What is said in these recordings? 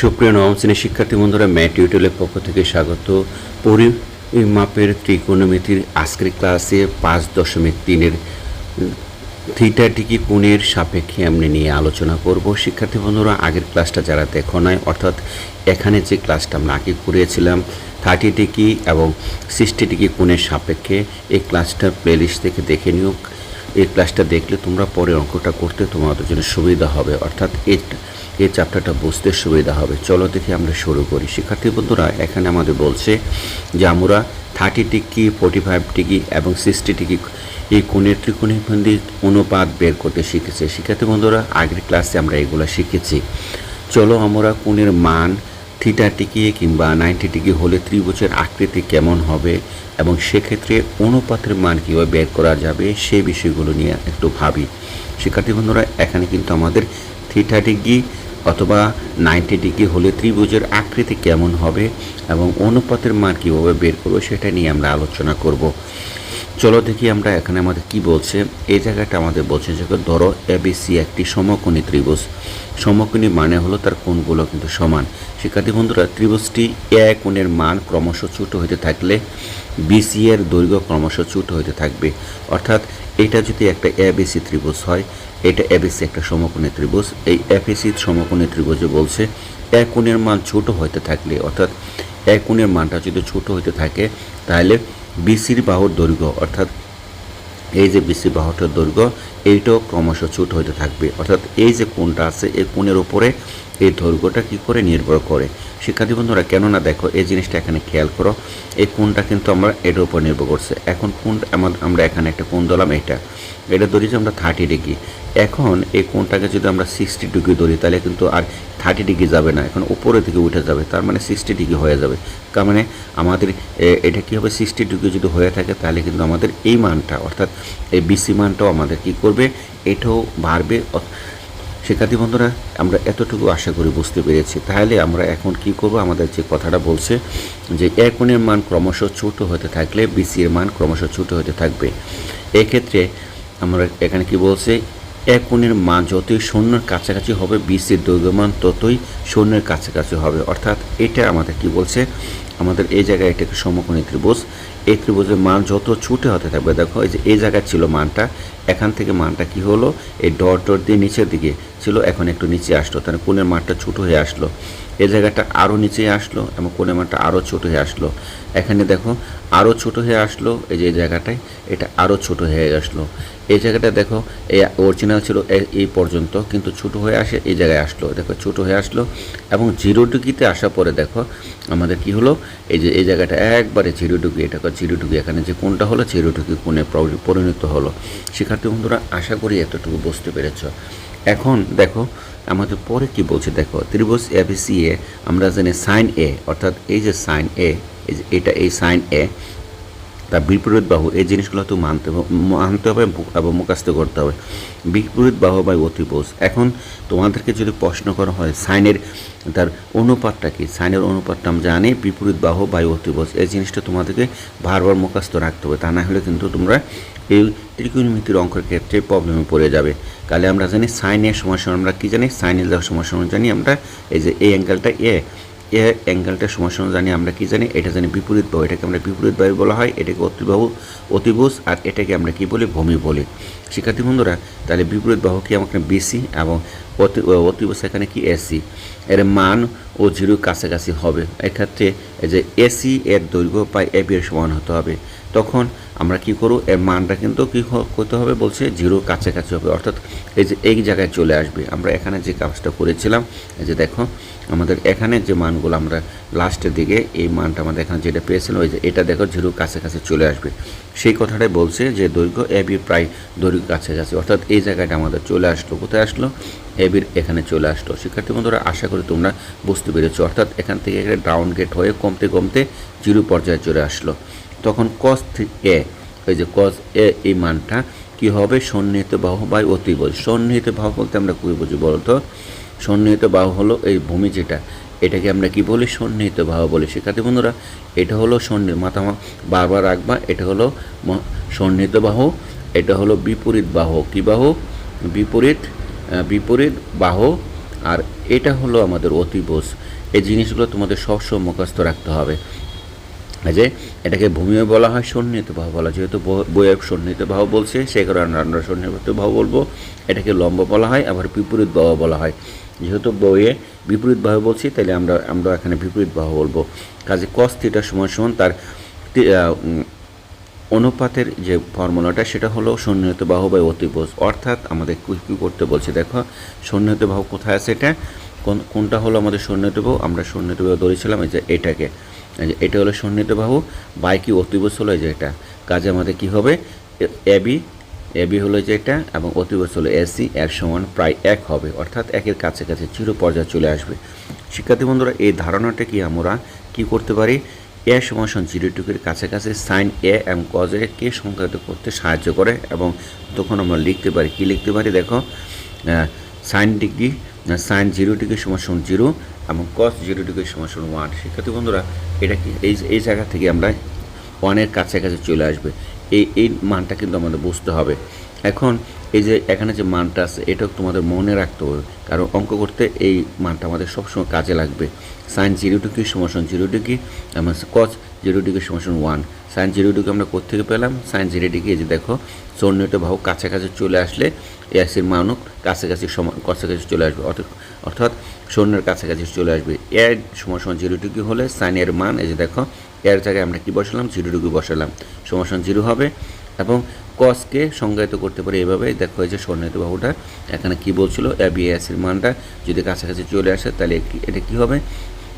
সুপ্রিয় নবম শ্রেণির শিক্ষার্থী বন্ধুরা, ম্যাট টিউটোরিয়ালের পক্ষ থেকে স্বাগত। পরিমাপের ত্রিকোণমিতির আজকের ক্লাসে পাঁচ দশমিক তিনের, থিটা ডিগ্রি কোণের সাপেক্ষে আমরা নিয়ে আলোচনা করব। শিক্ষার্থী বন্ধুরা, আগের ক্লাসটা যারা দেখো নয় অর্থাৎ এখানে যে ক্লাসটা আমরা আগে করিয়েছিলাম, থার্টি ডিগ্রি এবং সিক্সটি ডিগ্রি কোণের সাপেক্ষে এই ক্লাসটা প্লেলিস্ট থেকে দেখে নিও। এই ক্লাসটা দেখলে তোমরা পরে অঙ্কটা করতে তোমাদের জন্য সুবিধা হবে। অর্থাৎ এই এই চ্যাপ্টারটা বুঝতে সুবিধা হবে। চলো দেখে আমরা শুরু করি। শিক্ষার্থী বন্ধুরা, এখানে আমাদের বলছে যে আমরা thirty degree forty five degree এবং সিক্সটি ডিগ্রি এই কোণের ত্রিকোণী অনুপাত বের করতে শিখেছে। শিক্ষার্থী বন্ধুরা, আগের ক্লাসে আমরা এগুলো শিখেছি। চলো আমরা কোণের মান থিটা টিকিয়ে কিংবা নাইনটি ডিগ্রি হলে ত্রিভুজের আকৃতি কেমন হবে এবং সেক্ষেত্রে অনুপাতের মান কীভাবে বের করা যাবে সেই বিষয়গুলো নিয়ে একটু ভাবি। শিক্ষার্থী বন্ধুরা, এখানে কিন্তু আমাদের থিটা ডিগ্রি অথবা নাইনটি ডিগ্রি হলে ত্রিভুজের আকৃতি কেমন হবে এবং অনুপাতের মান কীভাবে বের করব সেটা নিয়ে আমরা আলোচনা করব। চলো দেখি আমরা এখানে আমাদের কি বলছে। এই জায়গাটা আমাদের বলছে যে ধরো এবিসি একটি সমকোণী ত্রিভুজ। সমকোণী মানে হলো তার কোণগুলো কিন্তু সমান। শিক্ষার্থী বন্ধুরা, ত্রিভুজটি এ কোণের মান ক্রমশ ছোট হতে থাকলে বিসি এর দৈর্ঘ্য ক্রমশ ছোট হতে থাকবে। অর্থাৎ এটা যদি একটা এবিসি ত্রিভুজ হয় এটা এবিসি একটা সমকোণী ত্রিভুজ। এই এফিসি সমকোণী ত্রিভুজে বলছে, এক কোণের মান ছোট হইতে থাকলে, অর্থাৎ এক কোণের মানটা যদি ছোট হইতে থাকে, তাহলে বিসির বাহুর দৈর্ঘ্য, অর্থাৎ এই যে বিসি বাহুটার দৈর্ঘ্য, এইটাও ক্রমশ ছোট হইতে থাকবে। অর্থাৎ এই যে কোণটা আছে, এই কোণের উপরে এই দৈর্ঘ্যটা কী করে নির্ভর করে? শিক্ষার্থী বন্ধুরা, কেননা দেখো, এই জিনিসটা এখানে খেয়াল করো, এই কোনটা কিন্তু আমরা এটার উপর নির্ভর করছে। এখন কোন আমরা এখানে একটা কোন দিলাম এটা। এটা ধরি যে আমরা থার্টি ডিগ্রি এখন এই কোনটাকে যদি আমরা সিক্সটি ডিগ্রি ধরি, তাহলে কিন্তু আর থার্টি ডিগ্রি যাবে না। এখন উপরের দিকে উঠে যাবে, তার মানে সিক্সটি ডিগ্রি হয়ে যাবে। তার মানে আমাদের এটা কী হবে? সিক্সটি ডিগ্রি যদি হয়ে থাকে, তাহলে কিন্তু আমাদের এই মানটা, অর্থাৎ এই বিসি মানটাও আমাদের কী করবে? এটাও বাড়বে শিক্ষার্থী বন্ধুরা, আমরা এতটুকু আশা করি বুঝতে পেরেছি। তাহলে আমরা এখন কি করব? আমাদের যে কথাটা বলছে যে এক কোণের মান ক্রমশ ছোট হতে থাকলে বিসি এর মান ক্রমশ ছোট হতে থাকবে। এক্ষেত্রে আমরা এখানে কি বলছে? এক কোণের মান যতই শূন্যের কাছাকাছি হবে বিসির দৈর্ঘ্যমান ততই শূন্যের কাছাকাছি হবে। অর্থাৎ এটা আমাদের কি বলছে? আমাদের এই জায়গায় এটাকে সমকোণী ত্রিভুজ। এই ত্রিভুজের মান যত ছুটে হতে থাকবে, দেখো, এই যে এই জায়গায় ছিল মানটা, এখান থেকে মানটা কি হলো? এই ডট ডট দিয়ে নিচের দিকে ছিল, এখন একটু নিচে আসলো, তাহলে কোণের মানটা ছোটো হয়ে আসলো। এই জায়গাটা আরও নিচে আসলো এবং কোণের মানটা আরও ছোটো হয়ে আসলো। এখানে দেখো আরও ছোটো হয়ে আসলো এই যে জায়গাটায়, এটা আরও ছোটো হয়ে আসলো। এই জায়গাটা দেখো এই অরিজিনাল ছিল এই পর্যন্ত, কিন্তু ছোটো হয়ে আসে, এই জায়গায় আসলো। দেখো, ছোটো হয়ে আসলো এবং জিরো ডিগ্রিতে আসার পরে দেখো, আমাদের কি হলো? এই যে, এই জায়গাটা একবারে জিরো ডিগ্রি এটা জিরো ডিগ্রি এখানে যে কোনটা হলো জিরো ডিগ্রি কোণে পরিণত হলো। শিক্ষার্থী বন্ধুরা, আশা করি এতটুকু বুঝতে পেরেছ। এখন দেখো আমাদের পরে কি বলছে? দেখো, ত্রিভুজ এবিসি এ আমরা জানি সাইন এ অর্থাৎ এই যে সাইন এ এটা এই সাইন এ তা বিপরীত বাহু, এই জিনিসগুলো তো মানতে মানতে হবে এবং মুখাস্ত করতে হবে। বিপরীত বাহু বা অতিবোজ এখন তোমাদেরকে যদি প্রশ্ন করা হয় সাইনের তার অনুপাতটা কি? সাইনের অনুপাতটা আমরা জানি, বিপরীত বাহু বা অতিবোজ এই জিনিসটা তোমাদেরকে বারবার মুখাস্ত রাখতে হবে, তা না হলে কিন্তু তোমরা এই ত্রিকোণমিতির অঙ্কের ক্ষেত্রে প্রবলেমে পড়ে যাবে। তাহলে আমরা জানি সাইনের সমস্যা আমরা কী জানি? সাইনের দেওয়ার সমস্যা জানি আমরা, এই যে এই অ্যাঙ্গেলটা এ এ অ্যাঙ্গেলটার সমস্যা জানি আমরা কি জানি? এটা জানি বিপরীত বাহু, এটাকে আমরা বিপরীত বায়ু বলা হয়, এটাকে অতিবাহু, অতিভুজ, আর এটাকে আমরা কি বলি? ভূমি বলি। শিক্ষার্থী বন্ধুরা, তাহলে বিপরীত বাহু কি আমাকে বিসি এবং অতি অতিভুজ এখানে কি এসি এর মান ও জিরো কাছাকাছি হবে। এক্ষেত্রে এই যে এসি এর দৈর্ঘ্য পাই এবি এর সমান হতে হবে। তখন আমরা কি করব? এর মানটা কিন্তু কী করতে হবে? বলছে জিরো কাছাকাছি হবে। অর্থাৎ এই যে এই জায়গায় চলে আসবে। আমরা এখানে যে কাজটা করেছিলাম, এই যে দেখো, আমাদের এখানে যে মানগুলো আমরা লাস্টের দিকে, এই মানটা আমাদের এখানে যেটা পেয়েছিলাম ওই যে এটা দেখো, জিরো কাছাকাছি চলে আসবে। সেই কথাটাই বলছে যে দৈর্ঘ্য এবি প্রায় দৈর্ঘ্য কাছাকাছি। অর্থাৎ এই জায়গাটা আমাদের চলে আসলো। কোথায় আসলো? এবির এখানে চলে আসলো। শিক্ষার্থী বন্ধুরা, আশা করি তোমরা বুঝতে পেরেছ। অর্থাৎ এখান থেকে এখানে ডাউন গেট হয়ে কমতে কমতে জিরো পর্যায়ে চলে আসলো। তখন কস এ ওই যে কস এ এই মানটা কি হবে? সন্নিহিত বাহু বা অতিবল সন্নিহিত বাহু বলতে আমরা কী বুঝি বলতো? সন্নিহিত বাহু হলো এই ভূমি যেটা। এটাকে আমরা কি বলি? সন্নিহিত বাহু বলি। শিক্ষার্থী বন্ধুরা, এটা হলো সন্নি, মাথা বারবার রাখবা, এটা হলো সন্নিহিত বাহু, এটা হলো বিপরীত বাহু। কী বাহু? বিপরীত বিপরীত, বাহু, আর এটা হলো আমাদের অতিবোস এই জিনিসগুলো তোমাদের সবসময় মুখস্থ রাখতে হবে। যে, এটাকে ভূমিও বলা হয়, সন্নিহিত ভাব বলা যেহেতু বইয়ে সন্নিহিত ভাব বলছে সেই কারণে আমরা সন্নিহিত ভাব বলব। এটাকে লম্ব বলা হয়, আবার বিপরীত বাহু বলা হয়। যেহেতু বইয়ে বিপরীত বাহু বলছি তাহলে আমরা আমরা এখানে বিপরীত বাহু বলব। কাজে কস থিটার সমান সমান তার অনুপাতের যে ফর্মুলাটা, সেটা হলো সন্নিহিত বাহু বা অতিবোজ অর্থাৎ আমাদের কী, কি করতে বলছে? দেখো, সন্নিহিত বাহু কোথায় আছে এটা? কোন, কোনটা হলো আমাদের সন্নিহিত বাহু? আমরা সন্নিহিত বাহু ধরেছিলাম এই যে এটাকে। এটা হলো সন্নিহিত বাহু, বাই কি অতিবোজ হলো এই যে এটা? কাজে আমাদের কি হবে? এবি এবি হলো যে এটা এবং অতিবোজ হলো এসি এর সমান প্রায় এক হবে। অর্থাৎ একের কাছে কাছে চির পর্যায়ে চলে আসবে। শিক্ষার্থী বন্ধুরা, এই ধারণাটা কি আমরা কি করতে পারি? এ সমান জিরো টুকের কাছাকাছি সাইন এ এম কজ এ কে সংজ্ঞায়িত করতে সাহায্য করে এবং তখন আমরা লিখতে পারি, কি লিখতে পারি দেখো? Sine degree sine zero degree সমান জিরো এবং কস জিরো ডিগ্রি সমান ওয়ান শিক্ষার্থী বন্ধুরা, এটা কি? এই এই জায়গা থেকে আমরা ওয়ানের কাছাকাছি চলে আসবে। এই এই মানটা কিন্তু আমাদের বুঝতে হবে। এখন এই যে এখানে যে মানটা আছে এটাও তোমাদের মনে রাখতে হবে। কারণ অঙ্ক করতে এই মানটা আমাদের সবসময় কাজে লাগবে। সাইন জিরো ডিগ্রি সমান জিরো ডিগ্রি এবং কস জিরো ডিগ্রি সমান ওয়ান সাইন জিরো ডিগ্রি আমরা কোথেকে পেলাম? সাইন জিরো ডিগ্রি এই যে দেখো চন্নিত বাহু কাছাকাছি চলে আসলে এসির মানও কাছাকাছি সমান, কাছাকাছি চলে আসবে। অর্থাৎ শূন্যের কাছাকাছি চলে আসবে। এর সমান জিরো ডিগ্রি হলে সাইনের মান, এই যে দেখো, এর জায়গায় আমরা কি বসালাম? জিরো ডিগ্রি বসালাম। সমান জিরো হবে। এবং কসকে সংজ্ঞায়িত করতে পারি এভাবে। দেখো হয়েছে সন্নিহিত বাহুটা। এখানে কি বলছিল? বি এর মানটা যদি কাছাকাছি চলে আসে, তাহলে এটা কি হবে?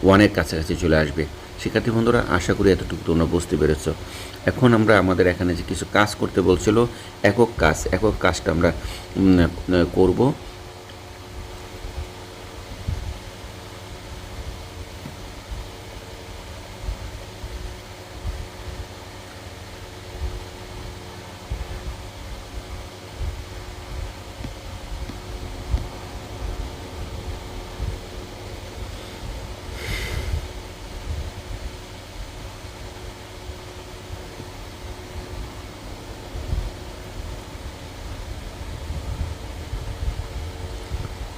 ওয়ানের কাছাকাছি চলে আসবে। শিক্ষার্থী বন্ধুরা, আশা করি এতটুকু তোমরা বুঝতে পেরেছ। এখন আমরা আমাদের এখানে যে কিছু কাজ করতে বলছিল, একক কাজ। একক কাজটা আমরা করব।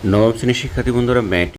নবম শ্রেণির শিক্ষার্থী বন্ধুরা ম্যাট